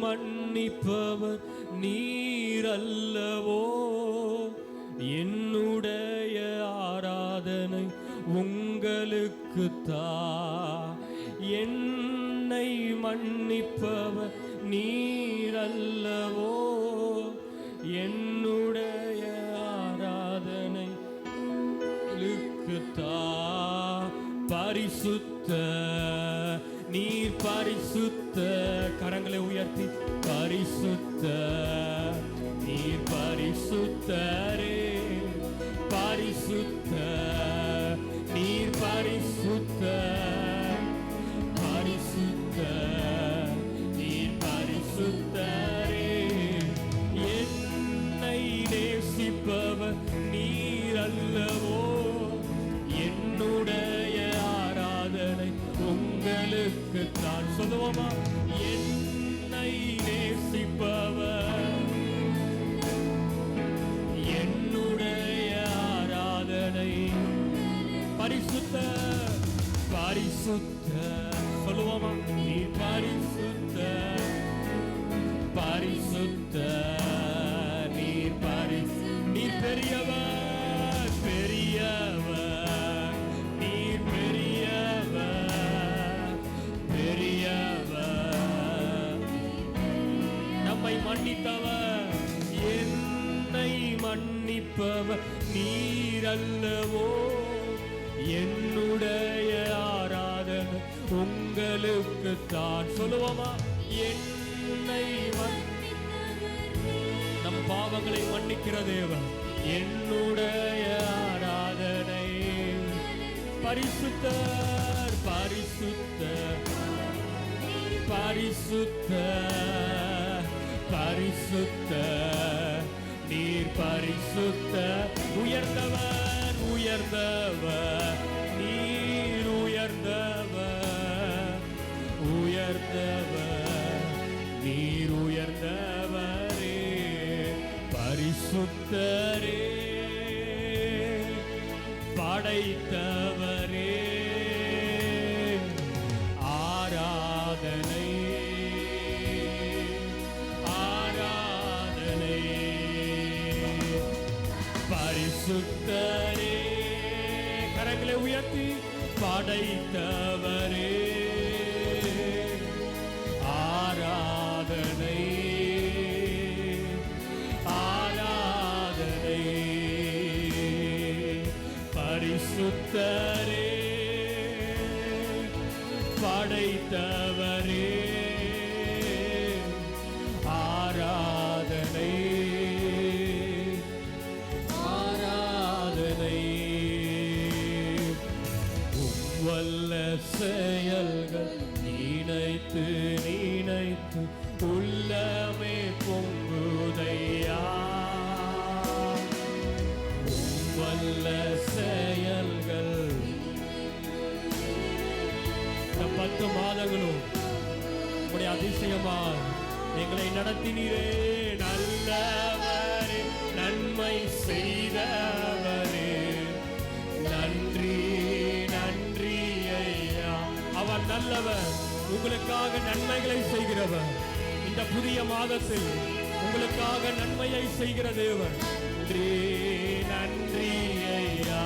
மன்னிப்பவர் நீரல்லவோ? என்னுடைய ஆராதனை உங்களுக்கு தா என்னை மன்னிப்பவர் நீரல்லவோ? என்னுடைய ஆராதனை உங்களுக்கு தா பரிசுத்த நீர் பரிசுத்த கரங்களை உயர்த்தி பரிசுத்த நீர் பரி உங்களுக்கு தான் சொல்லுவோமா? என்னை நேசிப்பவர். என்னுடைய ஆராதனை பரிசுத்த பரிசுத்த. சொல்லுவோமா? நீ பரிசுத்த பரிசுத்த. மன்னித்தவர். என்னை மன்னிப்பவர் நீரல்லவோ? என்னுடைய ஆராதனை உங்களுக்கு தான். சொல்லுவோமா? என்னை நம் பாவங்களை மன்னிக்கிற தேவன். என்னுடைய ஆராதனை. பரிசுத்தர் பரிசுத்தர் பரிசுத்த பரிசுத்த நீர் பரிசுத்த உயர்ந்தவர் உயர்ந்தவர் நீர் உயர்ந்தவர் உயர்ந்தவர் நீர் உயர்ந்தவரே பரிசுத்தரே படைத்தவர். படைத்தவரே. ஆராதனை ஆராதனை. பரிசுத்தரே படைத்தவரே. நினைத்து நினைத்து உள்ளமே பொங்குதையா? வல்ல செயல்கள். இந்த பத்து மாதங்களும் உடைய அதிசயமா எங்களை நடத்தினீரே நல்லவரே நன்மை செய்தவரே. நன்றி நன்றி ஐயா. அவர் நல்லவர். உங்களுக்காக நன்மைகளை செய்கிறவர். இந்த புதிய மாதத்தில் உங்களுக்காக நன்மையை செய்கிற தேவன். நன்றி ஐயா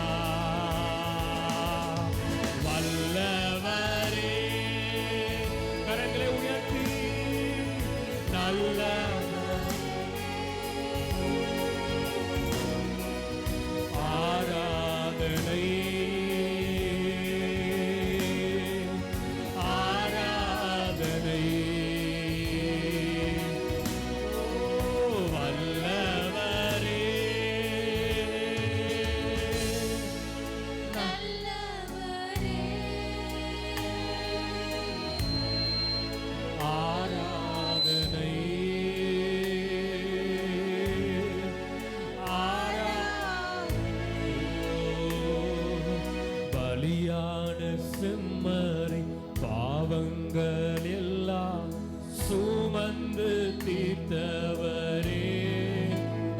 செம்மறி பாவங்கள் எல்லாம் சுமந்து தீர்த்தவரே.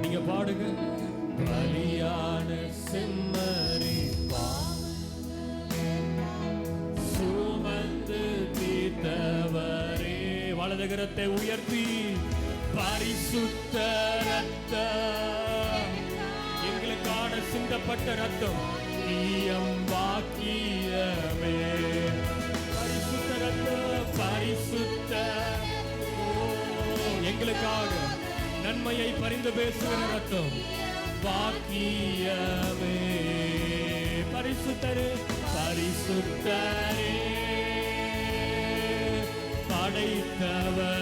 நீங்க பாடுங்க. பலியான செம்மறி சுமந்து தீர்த்தவரே. வலது கரத்தை உயர்த்தி பரிசுத்த ரத்த எங்களுக்கான சிந்தப்பட்ட ரத்தம் நீயம் வாக்கியமே. பரிசுத்த ரத்தம் பரிசுத்த. ஓ, எங்களுக்காக நன்மையை பரிந்து பேசுகிற ரத்தம் வாக்கியமே. பரிசுத்தரு பரிசுத்தரே. படைத்தவரே.